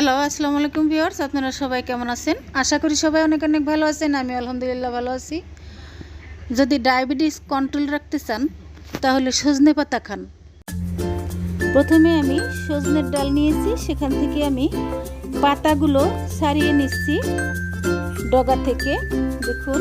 Hello, আসসালামু আলাইকুম viewers, আপনারা সবাই কেমন আছেন? আশা করি সবাই অনেক অনেক ভালো আছেন, আমি আলহামদুলিল্লাহ ভালো আছি। যদি ডায়াবেটিস কন্ট্রোল রাখতে চান, তাহলে সজনে পাতা খান। প্রথমে আমি সজনের ডাল নিয়েছি, সেখান থেকে আমি পাতাগুলো সারিয়ে নিচ্ছি। ডগা থেকে, দেখুন।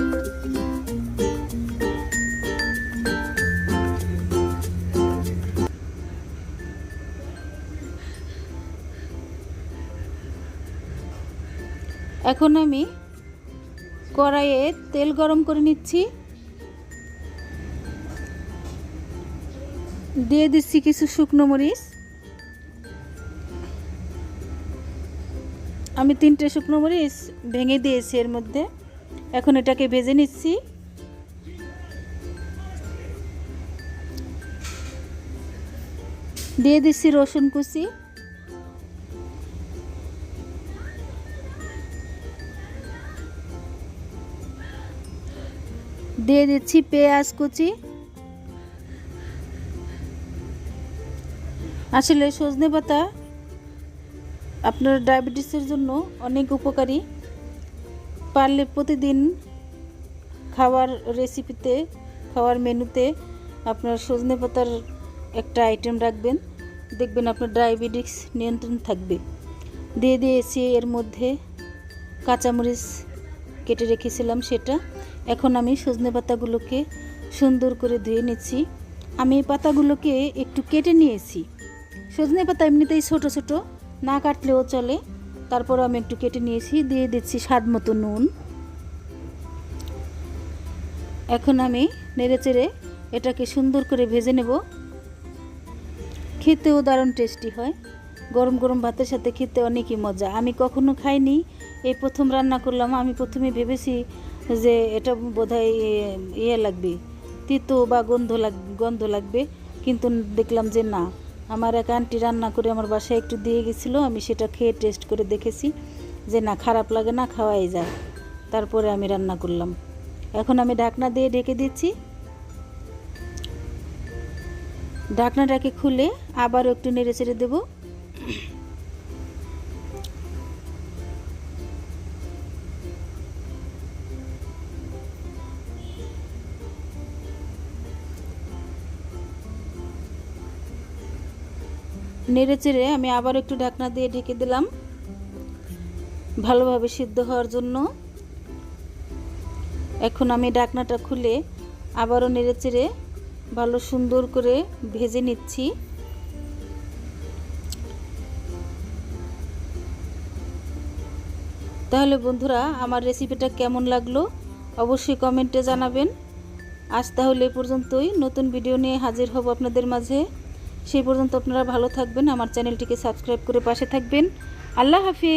এখন আমি কড়াইয়ে তেল গরম করে নিচ্ছি। দিয়ে দিচ্ছি কিছু শুকনো মরিচ। আমি তিনটে শুকনো মরিচ ভেঙে দিয়েছি এর মধ্যে। এখন এটাকে ভেজে নিচ্ছি। দিয়ে দিচ্ছি রসুন কুচি। দিয়ে দিচ্ছি পেঁয়াজ কুচি। আসলে সজনে পাতা আপনার ডায়াবেটিসের জন্য অনেক উপকারী। পারলে প্রতিদিন খাওয়ার রেসিপিতে খাওয়ার মেনুতে আপনার সজনে পাতার একটা আইটেম রাখবেন। দেখবেন আপনার ডায়াবেটিস নিয়ন্ত্রণ থাকবে। দিয়ে দিয়েছি এর মধ্যে কাঁচামরিচ কেটে রেখেছিলাম সেটা। এখন আমি সজনে পাতাগুলোকে সুন্দর করে ধুয়ে নিচ্ছি। আমি এই পাতাগুলোকে একটু কেটে নিয়েছি। সজনে পাতা এমনিতেই ছোট ছোট, না কাটলেও চলে। তারপর আমি একটু কেটে নিয়েছি, দিয়ে দিচ্ছি স্বাদ মতো নুন। এখন আমি নেড়ে চেড়ে এটাকে সুন্দর করে ভেজে নেব। খেতেও দারুণ টেস্টি হয়। গরম গরম ভাতের সাথে খেতে অনেকই মজা। আমি কখনো খাইনি এই প্রথম রান্না করলাম, আমি প্রথমে ভেবেছি যে এটা বোধহয় ইয়ে লাগবে, তিতো বা গন্ধ লাগ, গন্ধ লাগবে, কিন্তু দেখলাম যে না। আমার এক আন্টি রান্না করে আমার বাসায় একটু দিয়ে গেছিল, আমি সেটা খেয়ে টেস্ট করে দেখেছি যে না, খারাপ লাগে না, খাওয়াই যায়। তারপরে আমি রান্না করলাম। এখন আমি ঢাকনা দিয়ে ঢেকে দিচ্ছি। ঢাকনাটাকে খুলে আবারও একটু নেড়ে চেড়ে দেবো। নেড়ে চেড়ে আমি আবার একটু ঢাকনা দিয়ে ঢেকে দিলাম। ভালোভাবে সিদ্ধ হওয়ার জন্য। এখন আমি ঢাকনাটা খুলে আবারও নেড়ে চেড়ে ভালো সুন্দর করে ভেজে নিচ্ছি। তাহলে বন্ধুরা, আমার রেসিপিটা কেমন লাগল অবশ্যই কমেন্টে জানাবেন। আজ তাহলে এ পর্যন্তই। নতুন ভিডিও নিয়ে হাজির হব আপনাদের মাঝে। সেই পর্যন্ত আপনারা ভালো থাকবেন। আমার চ্যানেলটিকে সাবস্ক্রাইব করে পাশে থাকবেন। আল্লাহ হাফিজ।